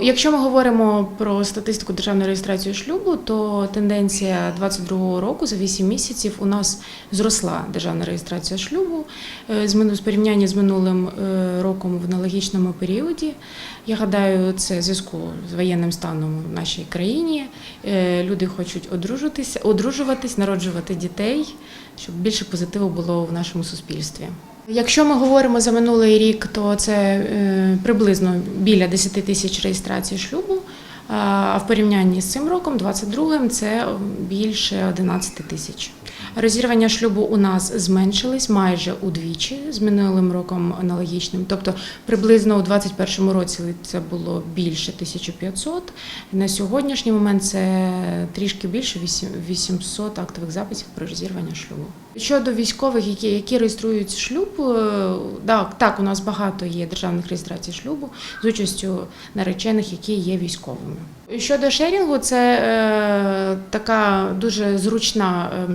Якщо ми говоримо про статистику державної реєстрації шлюбу, то тенденція 22 року за 8 місяців у нас зросла державна реєстрація шлюбу е, з порівняння з минулим е, роком в аналогічному періоді. Я гадаю, це в зв'язку з воєнним станом в нашій країні. Е, Люди хочуть одружуватися, одружуватись, народжувати дітей, щоб більше позитиву було в нашому суспільстві. Якщо ми говоримо за минулий рік, то це е, приблизно біля 10 тисяч реєстрацій шлюбу. А в порівнянні з цим роком, 22-м, це більше 11 тисяч. Розірвання шлюбу у нас зменшились майже удвічі з минулим роком аналогічним. Тобто приблизно у 2021 році це було більше 1500. На сьогоднішній момент це трішки більше 8 800 актових записів про розірвання шлюбу. Щодо військових, які, які реєструють шлюб, е, так, так, у нас багато є державних реєстрацій шлюбу з участю наречених, які є військовими. Щодо шерінгу, це е, така дуже зручна. е,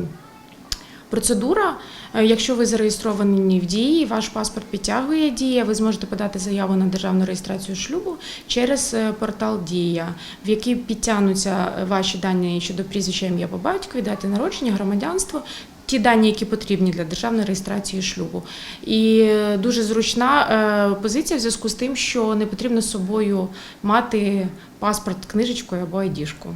Процедура, Е, якщо ви зареєстровані в дії, ваш паспорт підтягує дія, ви зможете подати заяву на державну реєстрацію шлюбу через е, портал Дія, в який підтягнуться ваші дані щодо прізвища ім'я по батькові, дати народження, громадянство. Ті дані, які потрібні для державної реєстрації шлюбу, і е, дуже зручна е, позиція в зв'язку з тим, що не потрібно з собою мати паспорт, книжечку або айдішку.